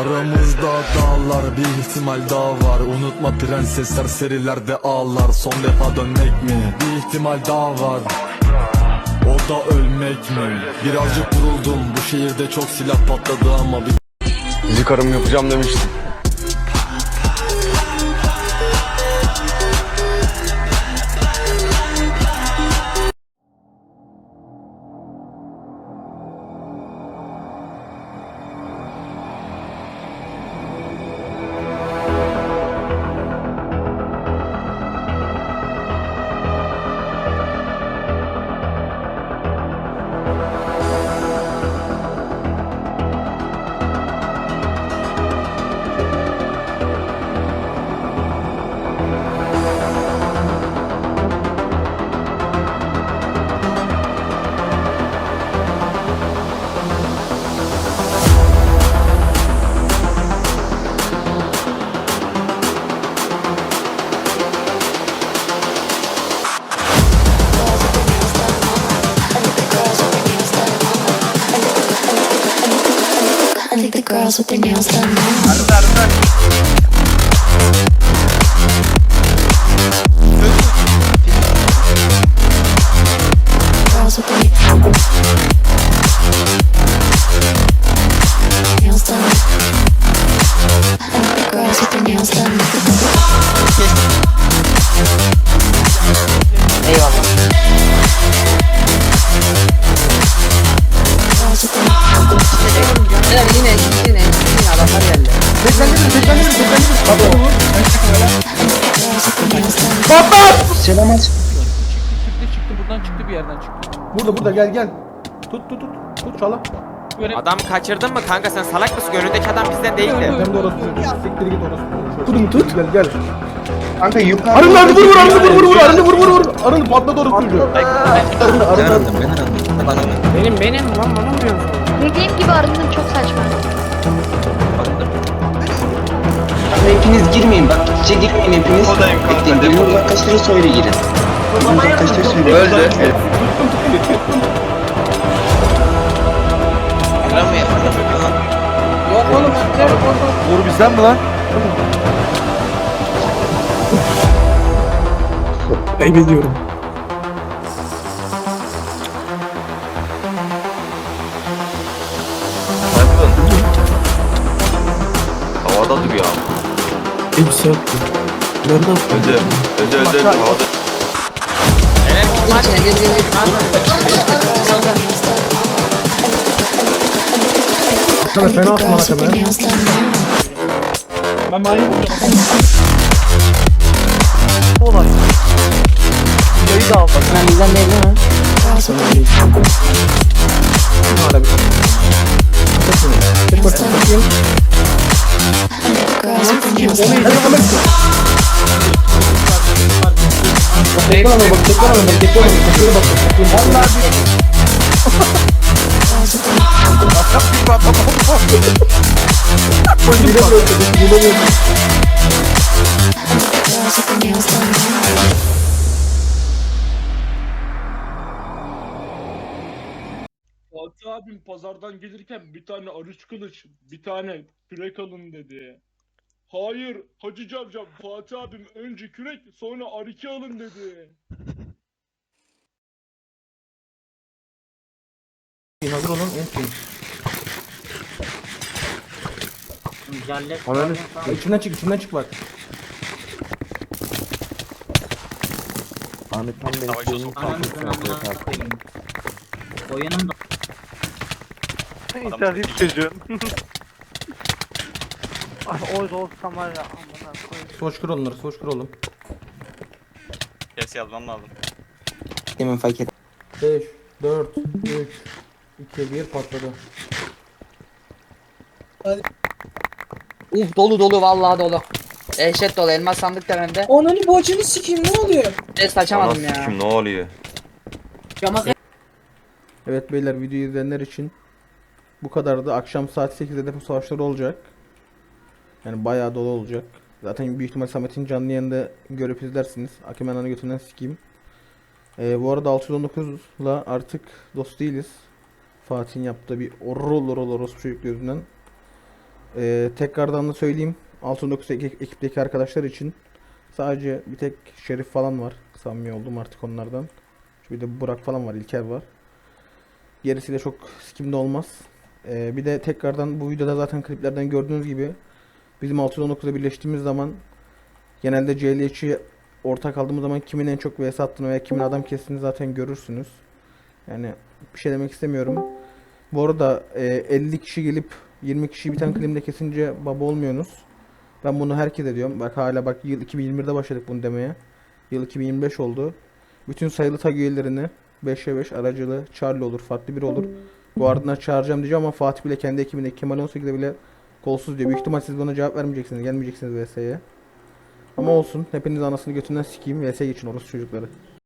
Aramızda dağlar bir ihtimal daha var. Unutma prensesler serilerde ağlar. Son defa dönmek mi? Bir ihtimal daha var. O da ölmek mi? Birazcık vuruldum. Bu şehirde çok silah patladı ama bir Müzik arım yapacağım demiştim the girls with their nails done now. Girls with their nails done. I think the girls with their nails done. Girls with their Beyler yine yine yine adamlar geldi. girls with their nails done. Çıktı çıktı buradan çıktı bir yerden çıktı. Burada burada gel gel. Tut tut tut. Tut çala. Adam kaçırdın mı kanka sen salak mısın? Önündeki adam bizden değildi. Hem de orası. Siktir git orası. Tut tut. Gel gel. Kanka yukarı. Arın arını vur vur arını vur vur vur arını vur vur vur. Arını patladı orası çocuğu. Arını arını arını. Benim benim lan bana mı diyorsun? Dediğim gibi arındım çok saçma. Kanka hepiniz girmeyin bak içe girmeyin hepiniz. Bekleyin birini uzaklaştırırsa öyle girin. Birini uzaklaştırırsa öyle Öldü. Yok oğlum ötler Vur bizden mi lan? Kaybediyorum. Havada Öldü Öldü öldü havada içine gir gir gir. Sana fena atma Girls with their hakeme. nails done now. Ben bizden değil değil mi? Girls with their nails done. Girls nails done. Tekrar ama bak tekrar ama bak tekrar ama bak tekrar bak. Fatih abim pazardan gelirken bir tane arış kılıç, bir tane kürek alın dedi. Hayır, Hacı Cavcav, Fatih abim önce kürek, sonra ariki alın dedi. hazır olun en şey. Ananı içinden çık içinden çık bak. Soğuş kır onları soğuş kır oğlum. Kes yazmam lazım. Demin fark et. 5, 4, 3, 2, 1 patladı. Uf dolu dolu vallahi dolu. Dehşet dolu elmas sandık da bende. Ananı bacını sikeyim ne oluyor? Ses açamadım ya. ne oluyor? Cama Evet beyler videoyu izleyenler için bu kadardı. Akşam saat 8'de depo savaşları olacak. Yani bayağı dolu olacak. Zaten büyük ihtimal Samet'in canlı yayında görüp izlersiniz. Akimenan'ı götünden sikeyim. Ee, bu arada 619'la artık dost değiliz. Fatih'in yaptığı bir orol orol orospu çocuk yüzünden. Ee, tekrardan da söyleyeyim. 619 ek- ekipteki arkadaşlar için sadece bir tek Şerif falan var. Samimi oldum artık onlardan. Bir de Burak falan var, İlker var. Gerisiyle çok sikimde olmaz. Ee, bir de tekrardan bu videoda zaten kliplerden gördüğünüz gibi bizim 619'da birleştiğimiz zaman genelde CL3'ü ortak aldığımız zaman kimin en çok vs attığını veya kimin adam kestiğini zaten görürsünüz. Yani bir şey demek istemiyorum. Bu arada e, 50 kişi gelip 20 kişi bir tane klimde kesince baba olmuyorsunuz. Ben bunu herkese diyorum. Bak hala bak yıl 2021'de başladık bunu demeye. Yıl 2025 oldu. Bütün sayılı tag üyelerini 5'e 5 aracılı Charlie olur, farklı biri olur. Bu ardından çağıracağım diyeceğim ama Fatih bile kendi ekibinde Kemal 18'de bile kolsuz diyor. Büyük ihtimal siz buna cevap vermeyeceksiniz, gelmeyeceksiniz VS'ye. Ama olsun. Hepiniz anasını götünden sikeyim. VS geçin orası çocukları.